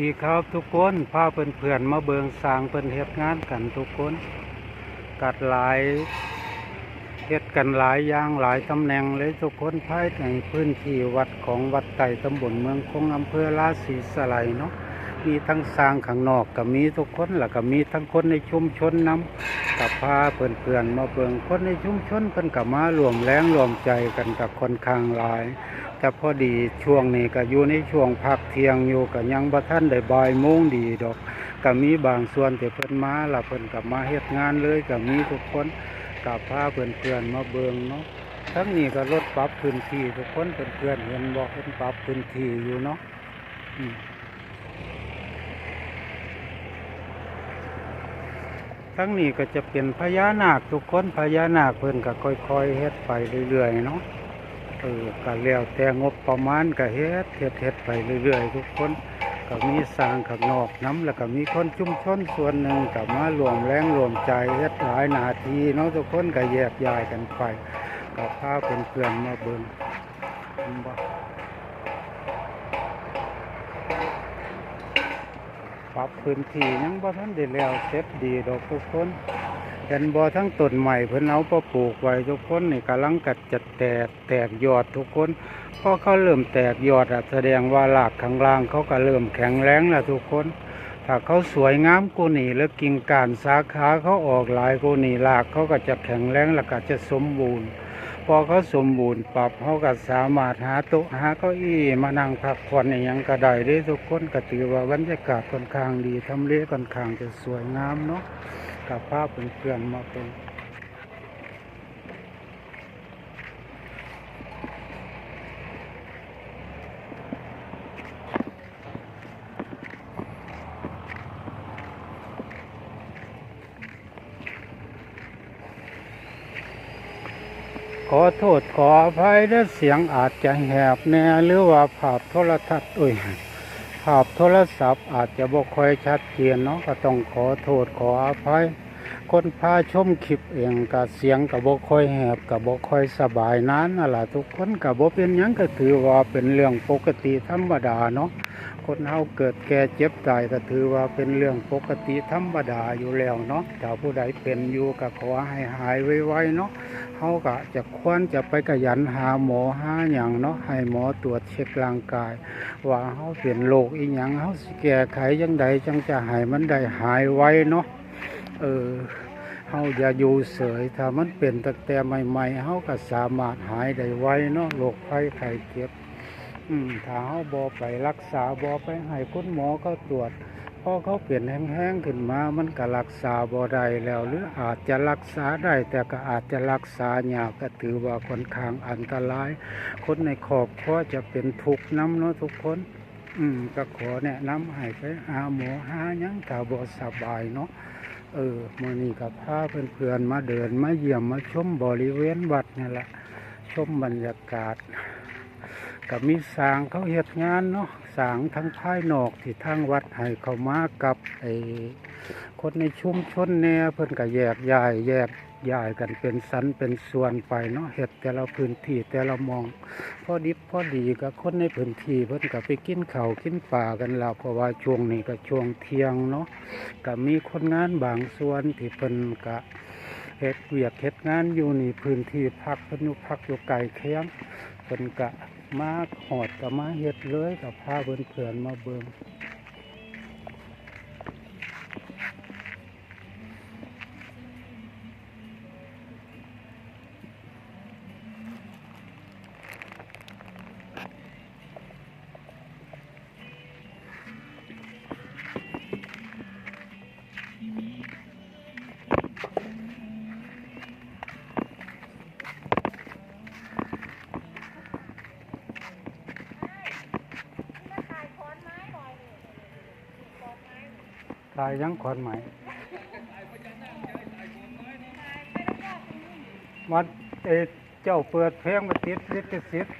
ดีครับทุกคนพาเพื่อนๆมาเบิงสางเพิ่อนเฮ็ดงานกันทุกคน กัดหลายเฮ็ดกันหลายอย่างหลายตำแหน่งเลยทุกคนภายในพื้นที่วัดของวัดไต่ตำบลเมืองคงอำเภอราศีสไลยเนาะมีทั้งสร้างข้างนอกก็มีทุกคนแล้วก็มีทั้งคนในชุมชนนํกับพาเพื่อนๆมาเบิงคนในชุมชนเพิ่นก็มารวมแรงรวมใจกันกับคนข้างหลาย แต่พอดีช่วงนี้ก็อยู่ในช่วงพักเที่ยงอยู่ก็ยังบ่ทันได้บ่ายโมงดีดอกก็มีบางส่วนที่เพิ่นมาล้วเพิ่นก็มาเฮ็ดงานเลยก็มีทุกคนก็พาเพื่อนๆมาเบิ่งเนาะทั้งนี้ก็รถปรับพื้นที่ทุกคนเพื่อนๆเห็นบ่เพิ่นปรับพื้นที่อยู่เนาะทั้งนี้ก็จะเป็นพญานาคทุกคนพญานาคเพิ่นก็ค่อยๆเฮ็ดไปเรื่อยๆเนาะ เออก็แล้วแต่งบประมาณก็เฮ็ดเฮ็ดเฮ็ดไปเรื่อย ๆ ทุกคนก็มีสร้างข้างนอกน้ำแล้วก็มีคนชุมชนส่วนหนึ่งก็มารวมแรงรวมใจเฮ็ดหลายนาทีเนาะทุกคนก็แยกย้ายกันไปก็พาเพื่อนมาเบิ่งบ่ปรับพื้นที่ยังบ่ทันได้แล้วเสร็จดีดอกทุกคน เห็นบ่อทั้งต้นใหม่เพิ่นเอาไปปลูกไว้ทุกคนนี่กำลังกัดจะแตกแตกยอดทุกคนพอเขาเริ่มแตกยอดอะแสดงว่ารากข้างล่างเขาก็เริ่มแข็งแรงแล้วทุกคนถ้าเขาสวยงามกูนี่แล้วกิ่งก้านสาขาเขาออกหลายกูนี่รากเขาก็จะแข็งแรงแล้วก็จะสมบูรณ์ พอเขาสมบูรณ์ปรับเขาก็สามารถหาโต๊ะหาเก้าอี้มานั่งพักผ่อนในยังก็ได้เด้ทุกคนก็ถือว่าบรรยากาศค่อนข้างดีทำเลค่อนข้างจะสวยงามเนาะ กับภาพเพื่อนมาเป็นขอโทษขออภัยถ้าเสียงอาจจะแหบแน่หรือว่าภาพโทรทัศน์อุ้ยาพโทรศัพท์อาจจะบ่ค่อยชัดเจนเนาะก็ต้องขอโทษขออภัย คนพาชมคลิปเองกับเสียงกับบ่ค่อยแหบกับบ่ค่อยสบายนั้นนั่นล่ะทุกคนกับบ่เป็นหยังก็ถือว่าเป็นเรื่องปกติธรรมดาเนาะคนเฮาเกิดแก่เจ็บตายก็ถือว่าเป็นเรื่องปกติธรรมดาอยู่แล้วเนาะถ้าผู้ใดเป็นอยู่ก็ขอให้หายไวๆเนาะ เฮาก็จะควรจะไปขยันหาหมอหาหยังเนาะให้หมอตรวจเช็คร่างกาย ว่าเฮาเป็นโรคอีหยังเฮาสแก้ไขจังใดจังจะให้มันได้หายไวเนาะเออเฮาอย่าอยู่เฉยถ้ามันเป็นตั้งแต่ใหม่ๆเฮาก็สามารถหายได้ไวเนาะโรคภัยไข้เจ็บถ้าเฮาบ่ไปรักษาบ่ไปให้คุณหมอเขาตรวจ อเขาเปลี่ยนแห้งๆขึ้นมามันก็รักษาบ่ได้แล้ว หรืออาจจะรักษาได้แต่ก็อาจจะรักษายากก็ถือว่าค่อนข้างอันตราย คนในครอบครัวจะเป็นทุกข์น้ำเนาะทุกคน อืมก็ขอแนะนำให้ไปหาหมอหายังถ้าบ่สบายเนาะเออมื้อนี้ก็พาเพื่อนๆมาเดินมาเยี่ยมมาชมบริเวณวัดนี่แหละชมบรรยากาศ ก็มีสางเขาเฮ็ดงานเนาะสางทั้งภายนอกที่ทางวัดให้เขามากับไอ้คนในชุมชนแน่เพิ่นก็แยกย้ายแยกย้ายกันเป็นสันเป็นส่วนไปเนาะเฮ็ดแต่ละพื้นที่แต่ละหมองพอดิบพอดีกับคนในพื้นที่เพิ่นก็ไปกินเข้ากินปลากันแล้วเพราะว่าช่วงนี้ก็ช่วงเที่ยงเนาะก็มีคนงานบางส่วนที่เพิ่นก็เฮ็ดเวียกเฮ็ดงานอยู่นี่พื้นที่พักเพิ่นอยู่พักอยู่ไกลเคียงเพิ่นก็ มาหอดกับมาเห็ดเลยกับพาเพิ่นเพื่อนมาเบิ่ง ตายยังขอนไหมวัดเออเจ้าเปิดเพลงมาติดลิขสิทธิ์